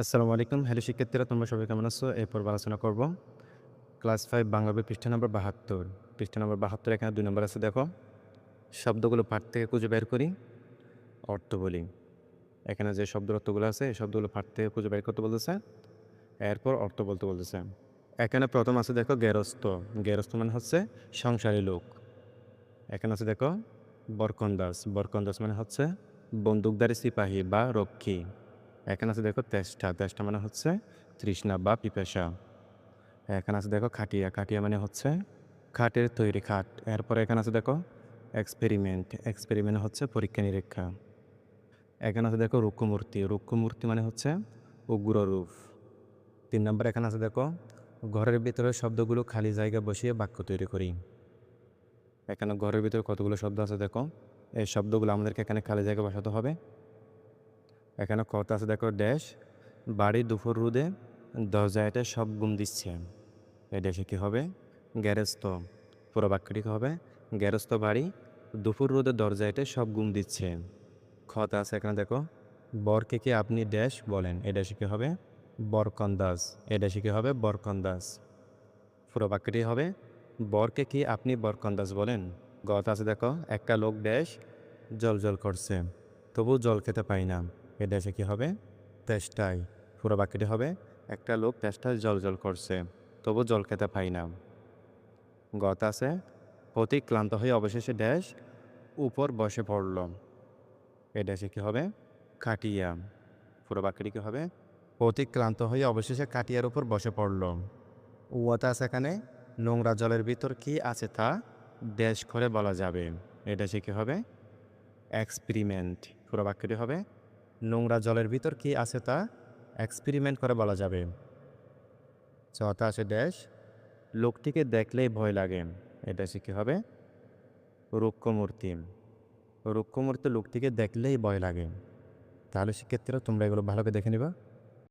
আসসালামু আলাইকুম। হ্যালো শিক্ষার্থীরা, তোমরা সবাই কেমন আছো? এরপর আলোচনা করব। ক্লাস ফাইভ বাংলা বই পৃষ্ঠা নম্বর বাহাত্তর। পৃষ্ঠা নম্বর বাহাত্তর এখানে দুই নম্বর আছে, দেখো। শব্দগুলো পাঠ থেকে খুঁজে বের করি, অর্থ বলি। এখানে যে শব্দ অর্থগুলো আছে, এই শব্দগুলো পাঠ থেকে খুঁজে বের করতে বলতেছে, এরপর অর্থ বলতে বলতেছে। এখানে প্রথম আছে, দেখো, গেরস্ত। গেরস্থ মানে হচ্ছে সংসারী লোক। এখানে আছে, দেখো বরকন্দাস বরকন্দাস মানে হচ্ছে বন্দুকধারী সিপাহী বা রক্ষী। এখানে আছে দেখো তেষ্টা তেষ্টা মানে হচ্ছে তৃষ্ণা বা পিপাসা। এখানে আছে দেখো খাটিয়া খাটিয়া মানে হচ্ছে খাটের তৈরি খাট। এরপরে এখানে আছে দেখো এক্সপেরিমেন্ট এক্সপেরিমেন্ট হচ্ছে পরীক্ষা নিরীক্ষা। এখানে আছে দেখো রুক্ষমূর্তি রুক্ষমূর্তি মানে হচ্ছে উগ্র রূপ। তিন নম্বর এখানে আছে দেখো ঘরের ভিতরে শব্দগুলো খালি জায়গা বসিয়ে বাক্য তৈরি করি। এখানে ঘরের ভিতরে কতগুলো শব্দ আছে দেখো? এই শব্দগুলো আমাদেরকে এখানে খালি জায়গা বসাতে হবে। এখানে কত আছে? দেখো ড্যাশ বাড়ি, দুপুর, রোদে, দরজায় সব গুম দিচ্ছে। এই ড্যাশে কী হবে? গ্যারেস্ত পুরো বাক্যটি হবে? গ্যারেস্ত বাড়ি, দুপুর, রোদে, দরজায় সব গুম দিচ্ছে। খত আছে এখানে, দেখো। বরকে কি আপনি ড্যাশ বলেন? এই ড্যাশে কী হবে? বরকন্দাজ। এই ড্যাশে কী হবে? বরকন্দাজ। পুরো বাক্যটি হবে, বরকে কি আপনি বরকন্দাজ বলেন? গত আছে, দেখো, একটা লোক ড্যাশ জল জল করছে তবু জল খেতে পাই না। এ দেশে কী হবে? তেষ্টায়। পুরো বাক্যটি হবে একটা লোক তেষ্টায় জল জল করছে তবু জল খেতে পাই না। গত আছে অতি ক্লান্ত হয়ে অবশেষে ড্যাশ উপর বসে পড়ল। এ ড্যাশে কী হবে? কাটিয়া। পুরো বাক্যটি কী হবে? অতি ক্লান্ত হয়ে অবশেষে কাটিয়ার উপর বসে পড়ল। ওয়াতা আছে এখানে নোংরা জলের ভিতর কি আছে তা ড্যাশ করে বলা যাবে। এ ড্যাশে কী হবে? এক্সপেরিমেন্ট। পুরো বাক্যটি হবে নোংরা জলের ভিতর কি আছে তা এক্সপেরিমেন্ট করে বলা যাবে। চতা আছে ড্যাশ লোকটিকে দেখলেই ভয় লাগে। এটা সে কী হবে? রুক্ষমূর্তি রুক্ষমূর্তি লোকটিকে দেখলেই ভয় লাগে। তাহলে সেক্ষেত্রে তোমরা এগুলো ভালোকে দেখে নিবা।